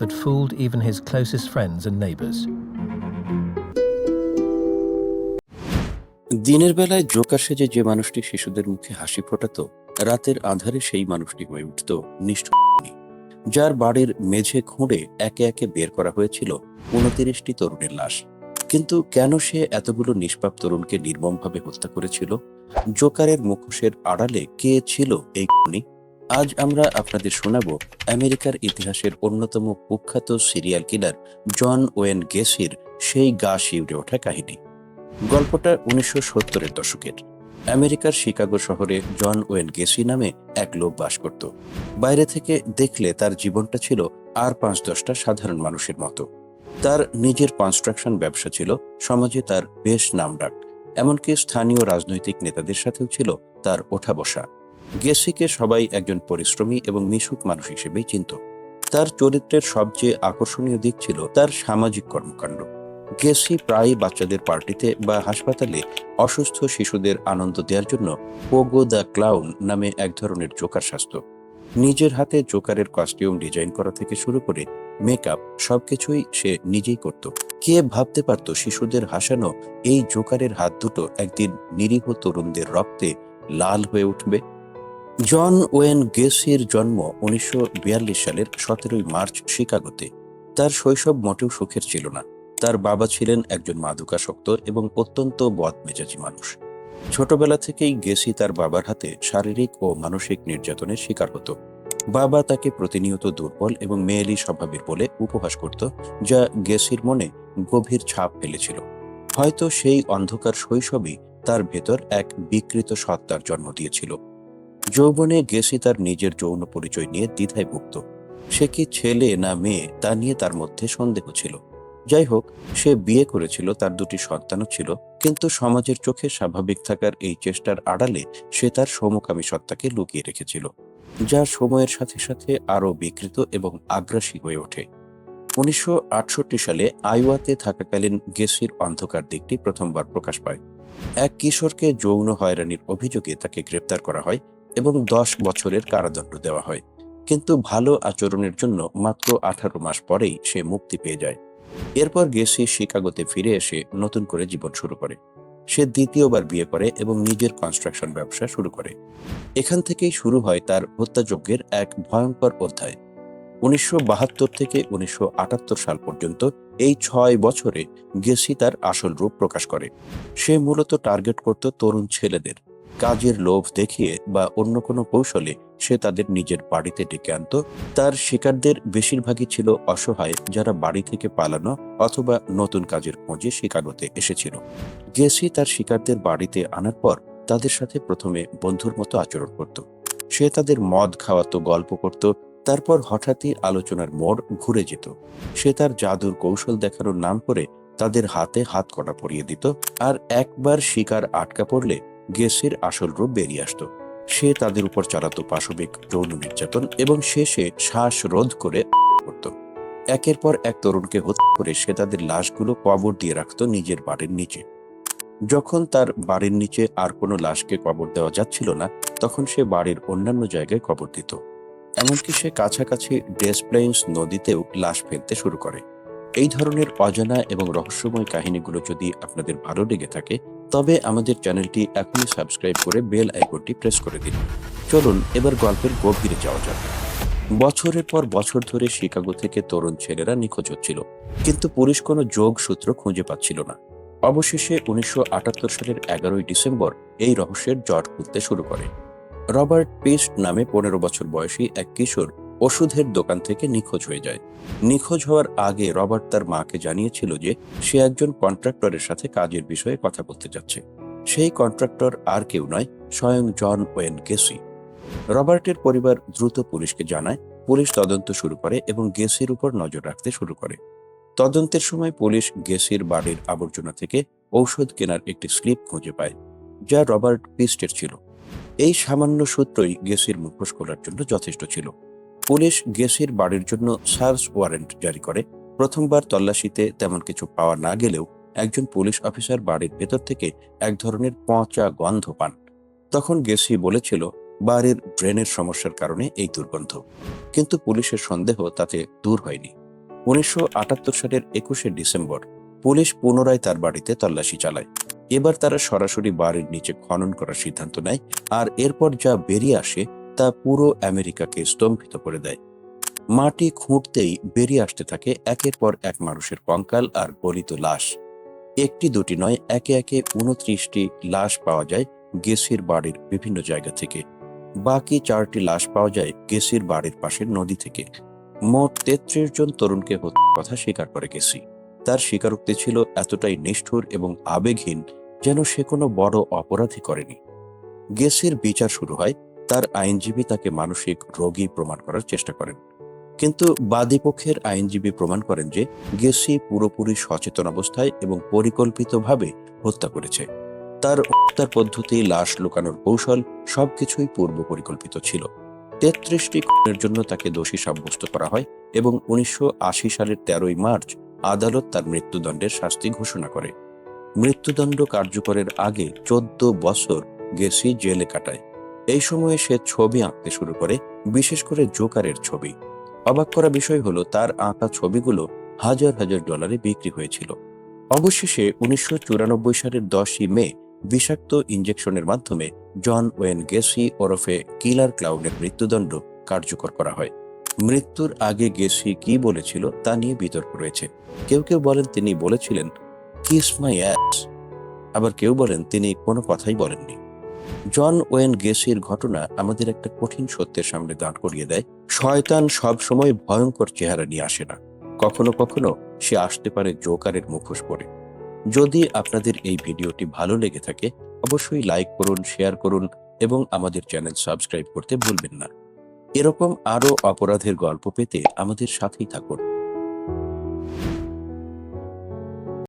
that fooled even his closest friends and neighbors. দিনের বেলায় Joker সেজে যে মানুষটি শিশুদের মুখে হাসি ফোটাতো, রাতের আধারে সেই মানুষটি হয়ে উঠত নিষ্ঠুর যার বাড়ির মেঝে খুঁড়ে একে একে বের করা হয়েছিল উনতিরিশটি তরুণের লাশ। কিন্তু কেন সে এতগুলো নিষ্পাপ তরুণকে নির্মমভাবে হত্যা করেছিল? জোকারের মুখোশের আড়ালে কে ছিল এই খুনি? আজ আমরা আপনাদের শোনাব আমেরিকার ইতিহাসের অন্যতম কুখ্যাত সিরিয়াল কিলার জন ওয়েন গেসির সেই গা শিউরে ওঠা কাহিনী। গল্পটা উনিশশো সত্তরের দশকের। আমেরিকার শিকাগো শহরে জন ওয়েন গেসি নামে এক লোক বাস করত। বাইরে থেকে দেখলে তার জীবনটা ছিল আর পাঁচ দশটা সাধারণ মানুষের মতো। তার নিজের কনস্ট্রাকশন ব্যবসা ছিল, সমাজে তার বেশ নামডাক। এমনকি স্থানীয় রাজনৈতিক নেতাদের সাথেও ছিল তার ওঠা বসা। গেসিকে সবাই একজন পরিশ্রমী এবং মিশুক মানুষ হিসেবেই চিনত। তার চরিত্রের সবচেয়ে আকর্ষণীয় দিক ছিল তার সামাজিক কর্মকাণ্ড। গেসি প্রায় বাচ্চাদের পার্টিতে বা হাসপাতালে অসুস্থ শিশুদের আনন্দ দেওয়ার জন্য পোগো দ্য ক্লাউন নামে এক ধরনের জোকার স্বাস্থ্য নিজের হাতে জোকারের কস্টিউম ডিজাইন করা থেকে শুরু করে মেকআপ সবকিছুই সে নিজেই করত। কে ভাবতে পারত শিশুদের হাসানো এই জোকারের হাত দুটো একদিন নিরীহ তরুণদের রক্তে লাল হয়ে উঠবে? জন ওয়েন গেসির জন্ম উনিশশো বিয়াল্লিশ সালের সতেরোই মার্চ শিকাগোতে। তার শৈশব মোটেও সুখের ছিল না। তার বাবা ছিলেন একজন মাদকাসক্ত এবং অত্যন্ত বদমেজাজি মানুষ। ছোটবেলা থেকেই গেসি তার বাবার হাতে শারীরিক ও মানসিক নির্যাতনের শিকার হতো। বাবা তাকে প্রতিনিয়ত দুর্বল এবং মেয়েলি স্বভাবের বলে উপহাস করত, যা গেসির মনে গভীর ছাপ ফেলেছিল। হয়তো সেই অন্ধকার শৈশবই তার ভেতর এক বিকৃত সত্তার জন্ম দিয়েছিল। যৌবনে গেসি তার নিজের যৌন পরিচয় নিয়ে দ্বিধায় ভুগত সে কি ছেলে না মেয়ে তা নিয়ে তার মধ্যে সন্দেহ ছিল। যাই হোক, সে বিয়ে করেছিল, তার দুটি সন্তানও ছিল, কিন্তু সমাজের চোখে স্বাভাবিক থাকার এই চেষ্টার আড়ালে সে তার সমকামী সত্তাকে লুকিয়ে রেখেছিল, যা সময়ের সাথে সাথে আরও বিকৃত এবং আগ্রাসী হয়ে ওঠে। উনিশশো আটষট্টি সালে আইওয়াতে থাকাকালীন গেসির অন্ধকার দিকটি প্রথমবার প্রকাশ পায়। এক কিশোরকে যৌন হয়রানির অভিযোগে তাকে গ্রেপ্তার করা হয় এবং দশ বছরের কারাদণ্ড দেওয়া হয়। কিন্তু ভালো আচরণের জন্য মাত্র আঠারো মাস পরেই সে মুক্তি পেয়ে যায়। এরপর গেসি শিকাগোতে ফিরে এসে নতুন করে জীবন শুরু করে। সে দ্বিতীয়বার বিয়ে করে এবং নিজের কনস্ট্রাকশন ব্যবসা শুরু করে। এখান থেকেই শুরু হয় তার হত্যাযজ্ঞের এক ভয়ঙ্কর অধ্যায়। উনিশশো বাহাত্তর থেকে উনিশশো আটাত্তর সাল পর্যন্ত এই ছয় বছরে গেসি তার আসল রূপ প্রকাশ করে। সে মূলত টার্গেট করত তরুণ ছেলেদের। কাজের লোভ দেখিয়ে বা অন্য কোনো কৌশলে সে তাদের নিজের বাড়িতে ডেকে আনত। তার শিকারদের বেশিরভাগই ছিল অসহায় যারা বাড়ি থেকে পালানো অথবা নতুন কাজের খোঁজে শিকাগোতে এসেছিল। গেসি তার শিকারদের বাড়িতে আনার পর তাদের সাথে প্রথমে বন্ধুর মতো আচরণ করত। সে তাদের মদ খাওয়াতো, গল্প করত, তারপর হঠাৎই আলোচনার মোড় ঘুরে যেত। সে তার জাদুর কৌশল দেখানোর নাম করে তাদের হাতে হাত কটা পরিয়ে দিত আর একবার শিকার আটকা পড়লে গেসির আসল রূপ বেরিয়ে আসতো। সে তাদের উপর চালাতো পাশবিক যৌন নির্যাতন এবং শেষে শ্বাস রোধ করে করত। একের পর এক তরুণকে হত্যা করে সে তাদের লাশগুলো কবর দিয়ে রাখত নিজের বাড়ির নিচে। যখন তার বাড়ির নিচে আর কোনো লাশকে কবর দেওয়া যাচ্ছিল না, তখন সে বাড়ির অন্যান্য জায়গায় কবর দিত। এমনকি সে কাছাকাছি ডেসপ্লেন্স নদীতেও লাশ ফেলতে শুরু করে। এই ধরনের অজানা এবং রহস্যময় কাহিনীগুলো যদি আপনাদের ভালো লেগে থাকে তবে আমাদের চ্যানেলটি এখনই সাবস্ক্রাইব করে বেল আইকনটি প্রেস করে দিন। চলুন, এবার গল্পের গভীরে যাওয়া যাক। বছরের পর বছর ধরে শিকাগো থেকে তরুণ ছেলেরা নিখোঁজ হচ্ছিল, কিন্তু পুলিশ কোনো যোগ সূত্র খুঁজে পাচ্ছিল না। অবশেষে উনিশশো আটাত্তর সালের এগারোই ডিসেম্বর এই রহস্যের জট খুলতে শুরু করে। রবার্ট পেস্ট নামে পনেরো বছর বয়সী এক কিশোর ওষুধের দোকান থেকে নিখোঁজ হয়ে যায়। নিখোঁজ হওয়ার আগে রবার্ট তার মাকে জানিয়েছিল যে সে একজন কন্ট্রাক্টরের সাথে কাজের বিষয়ে কথা বলতে যাচ্ছে। সেই কন্ট্রাক্টর আর কেউ নয়, স্বয়ং জন ওয়েন গেসি। রবার্টের পরিবার দ্রুত পুলিশকে জানায়, পুলিশ তদন্ত শুরু করে এবং গেসির উপর নজর রাখতে শুরু করে। তদন্তের সময় পুলিশ গেসির বাড়ির আবর্জনা থেকে ঔষধ কেনার একটি স্লিপ খুঁজে পায়, যা রবার্ট পিস্টের ছিল। এই সামান্য সূত্রই গেসির মুখোশ খোলার জন্য যথেষ্ট ছিল। পুলিশ গেসির বাড়ির জন্য সার্চ ওয়ারেন্ট জারি করে। প্রথমবার তল্লাশিতে তেমন কিছু পাওয়া না গেলেও একজন পুলিশ অফিসার বাড়ির ভেতর থেকে এক ধরনের পচা গন্ধ পান। তখন গেসি বলেছিল, বাড়ির ড্রেনের সমস্যার কারণে এই দুর্গন্ধ। কিন্তু পুলিশের সন্দেহ তাতে দূর হয়নি। উনিশশো আটাত্তর সালের একুশে ডিসেম্বর, পুলিশ পুনরায় তার বাড়িতে তল্লাশি চালায়। এবার তারা সরাসরি বাড়ির নিচে খনন করার সিদ্ধান্ত নেয় আর এরপর যা বেরিয়ে আসে তা পুরো আমেরিকাকে স্তম্ভিত করে দেয়। মাটি খুঁড়তেই বেরিয়ে আসতে থাকে একের পর এক মানুষের কঙ্কাল আর গলিত লাশ। একটি দুটি নয়, একে একে উনত্রিশটি লাশ পাওয়া যায় গেসির বাড়ির বিভিন্ন জায়গা থেকে। বাকি চারটি লাশ পাওয়া যায় গেসির বাড়ির পাশের নদী থেকে। মোট তেত্রিশ জন তরুণকে হত্যার কথা স্বীকার করে গেসি। তার স্বীকারোক্তি ছিল এতটাই নিষ্ঠুর এবং আবেগহীন যেন সে কোনো বড় অপরাধী করেনি। গেসির বিচার শুরু হয় তার আইনজীবী তাকে মানসিক রোগী প্রমাণ করার চেষ্টা করেন। কিন্তু বাদীপক্ষের আইনজীবী প্রমাণ করেন যে, গেসি পুরোপুরি সচেতন অবস্থায় এবং পরিকল্পিতভাবে হত্যা করেছে। তার হত্যার পদ্ধতি, লাশ লুকানোর কৌশল সবকিছুই পূর্ব পরিকল্পিত ছিল। তেত্রিশটি খুনের জন্য তাকে দোষী সাব্যস্ত করা হয় এবং উনিশশো আশি সালের তেরোই মার্চ আদালত তার মৃত্যুদণ্ডের শাস্তি ঘোষণা করে। মৃত্যুদণ্ড কার্যকরের আগে চোদ্দ বছর গেসি জেলে কাটায়। এই সময়ে সে ছবি আঁকতে শুরু করে, বিশেষ করে জোকারের ছবি। অবাক করা বিষয় হলো, তার আঁকা ছবিগুলো হাজার হাজার ডলারে বিক্রি হয়েছিল। অবশেষে উনিশশো চুরানব্বই সালের দশই মে বিষাক্ত ইঞ্জেকশনের মাধ্যমে জন ওয়েন গেসি ওরফে কিলার ক্লাউডের মৃত্যুদণ্ড কার্যকর করা হয়। মৃত্যুর আগে গেসি কি বলেছিল তা নিয়ে বিতর্ক রয়েছে। কেউ কেউ বলেন তিনি বলেছিলেন কিস মাই অ্যাস আবার কেউ বলেন, তিনি কোনো কথাই বলেননি। জন ওয়েন গেসির ঘটনা আমাদের একটা কঠিন সত্যের সামনে দাঁড় করিয়ে দেয়। শয়তান সব সময় ভয়ঙ্কর চেহারা নিয়ে আসে না। কখনো কখনো সে আসতে পারে জোকারের মুখোশ পরে। যদি আপনাদের এই ভিডিওটি ভালো লেগে থাকে, অবশ্যই লাইক করুন, শেয়ার করুন এবং আমাদের চ্যানেল সাবস্ক্রাইব করতে ভুলবেন না। এরকম আরও অপরাধের গল্প পেতে আমাদের সাথেই থাকুন।